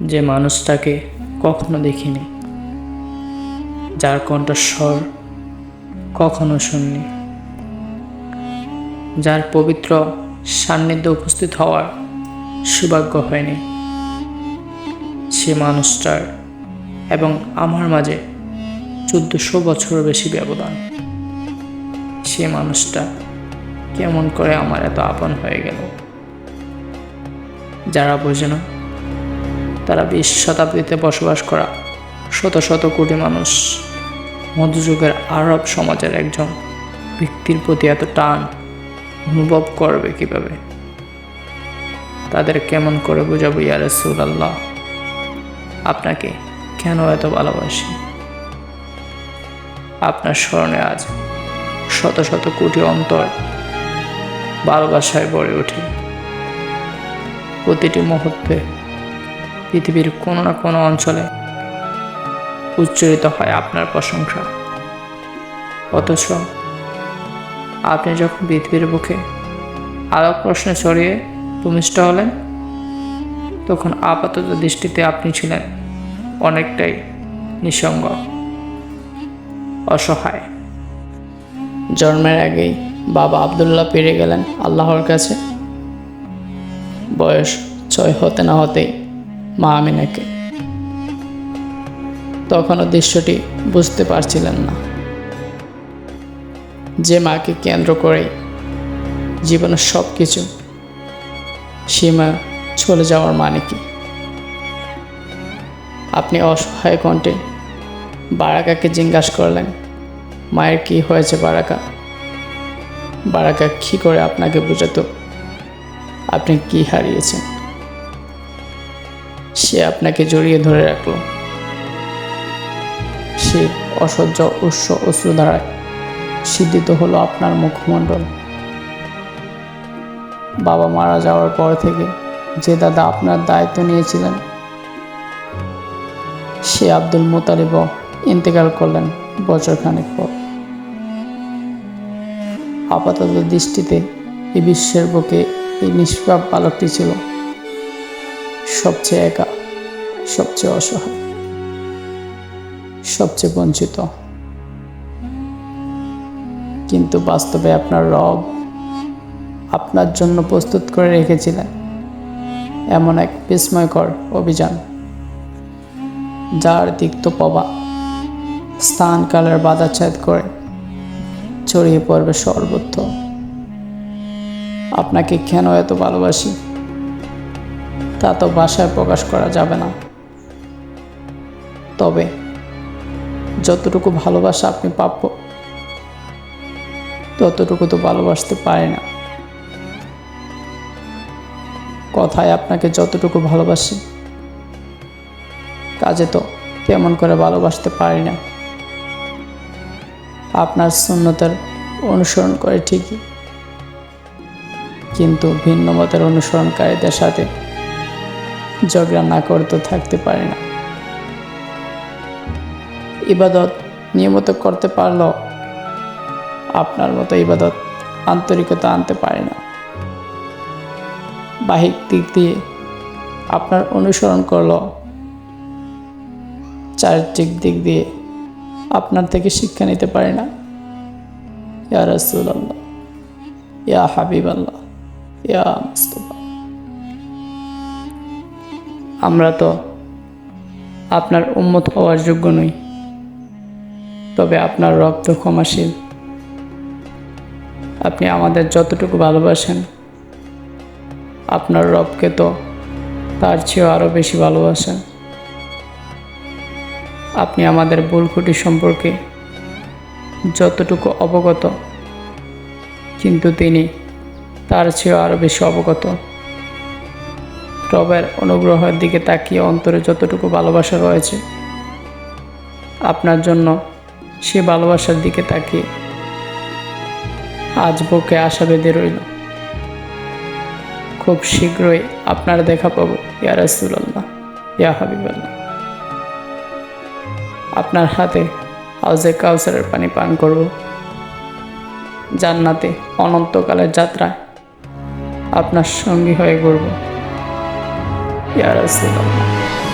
যে মানুষটাকে কখনো দেখিনি, যার কণ্ঠস্বর কখনো শুননি, যার পবিত্র সান্নিধ্যে উপস্থিত হওয়ার সৌভাগ্য হয়নি। সে মানুষটার এবং আমার মাঝে চোদ্দশো বছর বেশি ব্যবধান। সে মানুষটা কেমন করে আমার এত আপন হয়ে গেল, যারা বোঝে না। তারা বিশ শতাব্দীতে বসবাস করা শত শত কোটি মানুষ। মধ্যযুগের আরব সমাজের একজন ব্যক্তির প্রতি এত টান অনুভব করবে কীভাবে? তাদের কেমন করে বোঝাবো ইয়া আল্লাহ আপনাকে কেন এত ভালোবাসি? আপনার স্মরণে আজ শত শত কোটি অন্তর ভালোবাসায় গড়ে ওঠে। প্রতিটি মুহূর্তে পৃথিবীর কোনো না কোনো অঞ্চলে উচ্চারিত হয় আপনার প্রশংসা। অথচ আপনি যখন পৃথিবীর বুকে আলোক প্রশ্নে ছড়িয়ে ভূমিষ্ঠ হলেন, তখন আপাতত দৃষ্টিতে আপনি ছিলেন অনেকটাই নিঃসঙ্গ, অসহায়। জন্মের আগেই বাবা আবদুল্লাহ পেরে গেলেন আল্লাহর কাছে। বয়স ছয় হতে না হতেই মা আমিনাকে। তখনও দৃশ্যটি বুঝতে পারছিলেন না। যে মাকে কেন্দ্র করে জীবনের সব কিছু সীমা চলে যাওয়ার মানে কি? আপনি অসহায় কণ্ঠে বারাকাকে জিজ্ঞাসা করলেন, মায়ের কি হয়েছে বারাকা? বারাকা কী করে আপনাকে বোঝাতো? আপনি কি হারিয়েছেন? সে আপনাকে জড়িয়ে ধরে রাখল। সে অসহ্য, উৎস অশ্রুধারায় সিদ্ধিত হলো আপনার মুখমণ্ডল। বাবা মারা যাওয়ার পর থেকে যে দাদা আপনার দায়িত্ব নিয়েছিলেন, সে আব্দুল মোতালিব ইন্তেকাল করলেন বছরখানেক পর। আপাতত দৃষ্টিতে এই বিশ্বের বুকে এই নিষ্পাপ বালকটি ছিল সবচেয়ে একা। সবচেয়ে অসহায়, সবচেয়ে বঞ্চিত। কিন্তু বাস্তবে আপনার রব আপনার জন্য প্রস্তুত করে রেখেছিলেন এমন এক বিস্ময়কর অভিযান, যার তিক্ত পবা স্থানকালের বাধাচ্ছেদ করে ছড়িয়ে পড়বে সর্বত্র। আপনাকে কেন এত ভালোবাসি? তা তো ভাষায় প্রকাশ করা যাবে না। তবে যতটুকু ভালোবাসা আপনি প্রাপ্য ততটুকু তো ভালোবাসতে পারি না। কথায় আপনাকে যতটুকু ভালোবাসি, কাজে তো তেমন করে ভালোবাসতে পারি না। আপনার শূন্যতার অনুসরণ করে ঠিকই, কিন্তু ভিন্ন মতের অনুসরণকারীদের সাথে ঝগড়া না করে তো থাকতে পারি না। ইবাদত নিয়মিত করতে পারলেও আপনার মতো ইবাদত আন্তরিকতা আনতে পারে না। বাহিক দিক দিয়ে আপনার অনুসরণ করল, চারিত্রিক দিক দিয়ে আপনার থেকে শিক্ষা নিতে পারে না। ইয়া রসুল আল্লাহ ইয়া হাবিব আল্লাহ ইয়া মুস্তফা। আমরা তো আপনার উন্মত হওয়ার যোগ্য নই। তবে আপনার রক্ত ক্ষমাশীল। আপনি আমাদের যতটুকু ভালোবাসেন, আপনার রবকে তো তার চেয়েও আরও বেশি ভালোবাসেন। আপনি আমাদের ভুল খুঁটি সম্পর্কে যতটুকু অবগত, কিন্তু তিনি তার চেয়েও আরও বেশি অবগত। রবের অনুগ্রহের দিকে তাকিয়ে অন্তরে যতটুকু ভালোবাসা রয়েছে, আপনার জন্য সে ভালোবাসার দিকে তাকিয়ে। আজ বুকে আশা বেঁধে রইল। খুব শীঘ্রই আপনার দেখা পাবো, ইয়া রাসুলাল্লাহ, ইয়া হাবিবাল্লাহ। আপনার হাতে হাউজে কাউসারের পানি পান করব। জান্নাতে অনন্তকালের যাত্রায় আপনার সঙ্গী হয়ে ঘুরব ইয়া রাসূলুল্লাহ।